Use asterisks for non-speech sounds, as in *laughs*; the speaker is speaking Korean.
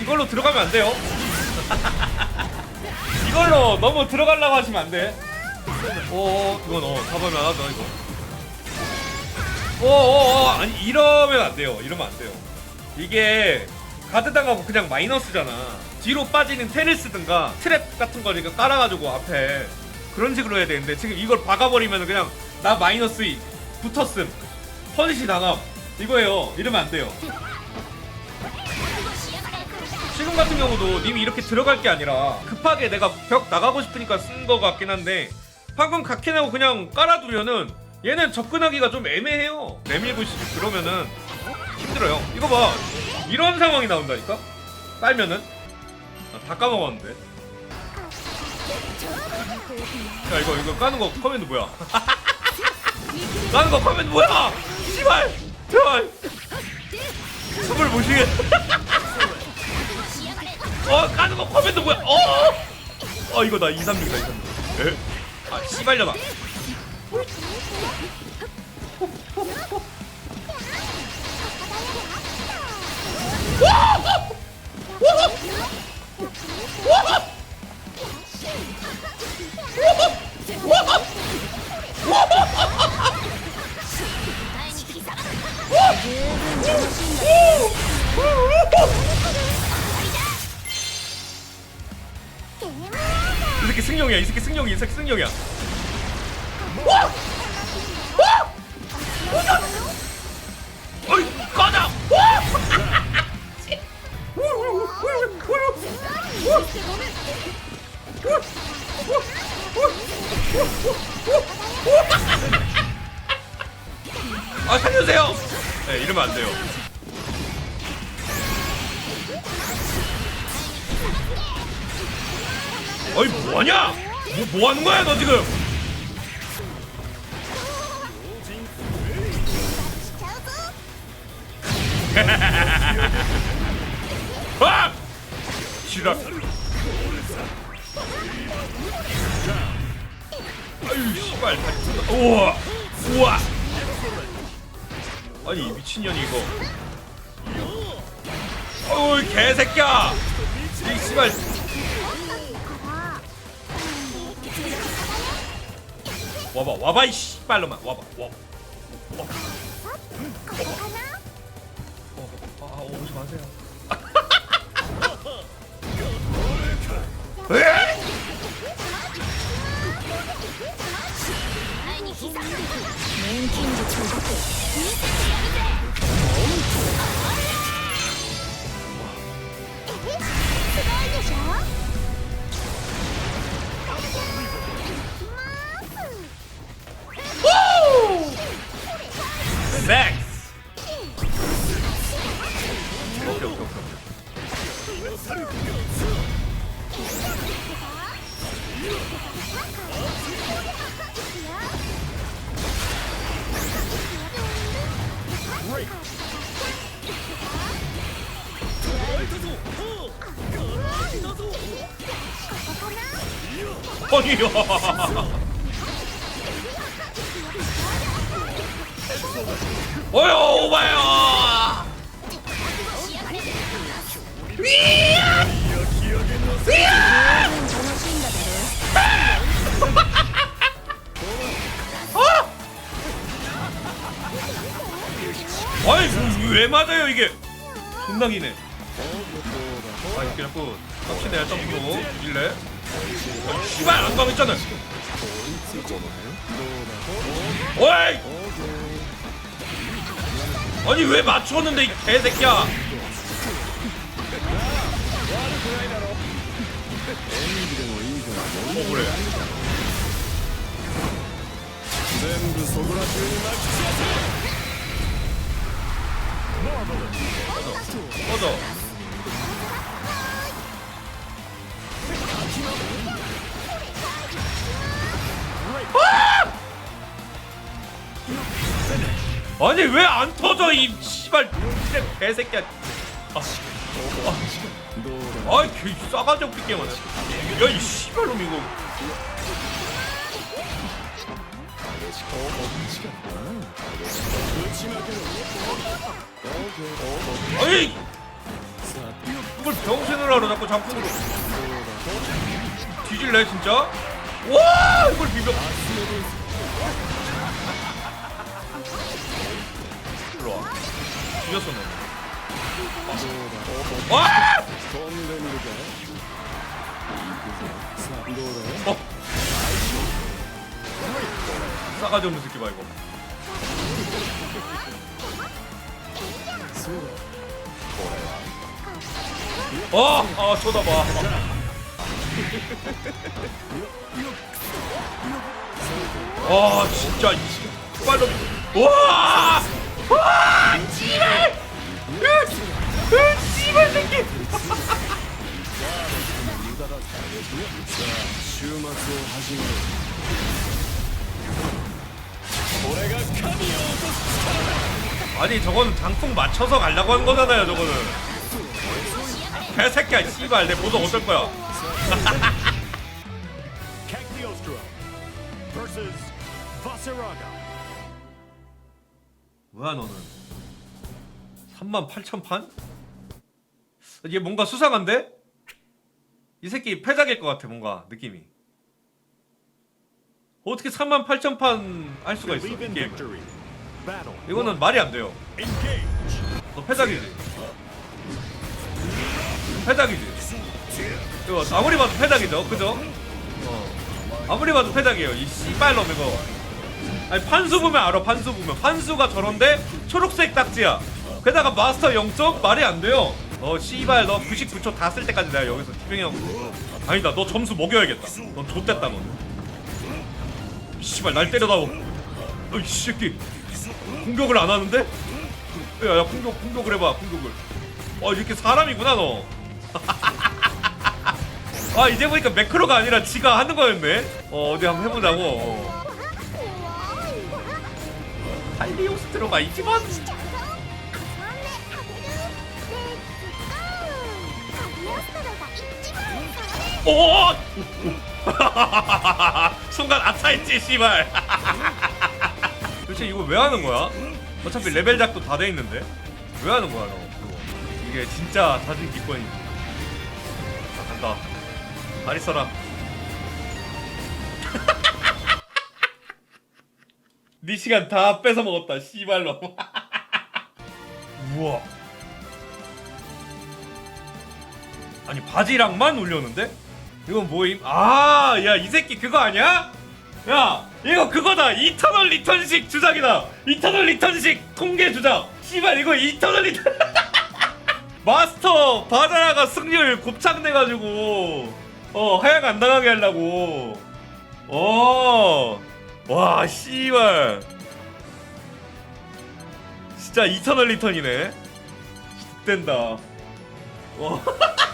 이걸로 들어가면 안 돼요. 이걸로 너무 들어가려고 하시면 안 돼. 오, 이건 어, 잡으면 안 하다 이거. 오, 오, 오, 아니 이러면 안 돼요. 이러면 안 돼요. 이게 가드 당하고 그냥 마이너스잖아. 뒤로 빠지는 테를 쓰든가 트랩 같은 거 이렇게 깔아가지고 앞에 그런 식으로 해야 되는데 지금 이걸 박아버리면 그냥 나 마이너스 2 붙었음 퍼니시 당함 이거예요. 이러면 안 돼요. 지금 같은 경우도 님이 이렇게 들어갈 게 아니라 급하게 내가 벽 나가고 싶으니까 쓴 거 같긴 한데 방금 각해내고 그냥 깔아두면은 얘는 접근하기가 좀 애매해요. 내밀고 싶 그러면은 힘들어요. 이거 봐. 이런 상황이 나온다니까? 빨면은? 아, 다 까먹었는데. 야 이거 이거 까는 거 커맨드 뭐야? *laughs* 까는 거 커맨드 뭐야? 씨발! 제발! 숨을 못 쉬게 어 까는 거 커맨드 뭐야 어! 어 이거 나 236이다 236 에? 아 씨발려나 이 새끼 승용이 이 새끼 승용이야. 어이 꺼져 아 살려주세요! 네 이러면 안 돼요. 어이 뭐하냐 뭐, 뭐 하는 거야 너 지금? *laughs* 아! 지랄 아유 씨발. 우와. 우와. 아니 이 미친년이 이거. 어우 개새끼야. 이 씨발 와봐 와봐 이 씨발로만. 와봐 와봐. 와봐 아 오지 마세요 에? 넥스 오케이 오케이 오케이 아니야 어여 오바야. 아이 뭐, 왜 맞아요 이게? 존나 기네. 아 이렇게 자꾸 빡치네 점프로 일래? 아, 씨발 안 가겠잖아. 어이 아니 왜 맞췄는데 이 개새끼야 어 그래 全部そこら中にまき散らせ 꺼져 아니 왜 안 터져 이 씨발 눈치레 개새끼야. 아, 아, 아, 개 싸가지 없게 게임하네. 야이 씨발 놈 이거. 아니 이걸 병신을 하러 자꾸 장풍으로 뒤질래 진짜? 와 이걸 비벼. 죽였어 너. 와! 어. 싸가지 없는 새끼 봐 이거. 어, 아 쳐다봐. 와 진짜 이 빨리 와. 와! 씨발! 으! 으! 씨발 새끼 無駄だったさあ週末を始める俺が神を落とす 아니 저거는 장풍 맞춰서 가려고 한 거잖아요 저거는 개새끼야 씨발 내 보석 어쩔 거야 *laughs* Cagliostro vs Vaseraga 뭐야 너는 3만 8천 판? 이게 뭔가 수상한데? 이 새끼 패작일 것 같아 뭔가 느낌이. 어떻게 3만 8천 판 할 수가 있어 이 게임 이거는 말이 안 돼요. 너 패작이지. 패작이지. 이거 아무리 봐도 패작이죠 그죠? 어. 아무리 봐도 패작이에요 이 씨발놈 이거. 아니 판수 보면 알아 판수 보면. 판수가 저런데 초록색 딱지야 게다가 마스터 0점 말이 안 돼요. 어 씨발 너 99초 다 쓸 때까지 내가 여기서 티빙이 형. 아니다 너 점수 먹여야겠다. 넌 좆됐다 넌. 씨발 날 때려다오. 어이 새끼. 공격을 안 하는데? 야야 공격 공격을 해봐 공격을. 어 이렇게 사람이구나 너. *laughs* 아 이제 보니까 매크로가 아니라 지가 하는 거였네. 어 어디 한번 해보자고. 어. 할리오스트로가 이지만 오! *laughs* 순간 아차했지 씨발. *laughs* 도대체 이거 왜 하는 거야? 어차피 레벨 작도 다 돼 있는데? 왜 하는 거야 너? 그거 이게 진짜 자진 기권이. 자 간다. 잘 있어라. *laughs* 네 시간 다 뺏어 먹었다 씨발로. 우와. 아니 바지락만 올렸는데? 이건 뭐임? 아, 야, 이 새끼 그거 아니야? 야, 이거 그거다. 이터널 리턴식 주작이다. 이터널 리턴식 통계 주작. 씨발, 이거 이터널 리턴. *laughs* 마스터 바다라가 승률 곱창내가지고 어 하향 안 당하게 하려고. 어, 와, 씨발. 진짜 이터널 리턴이네. 된다. 와. *laughs*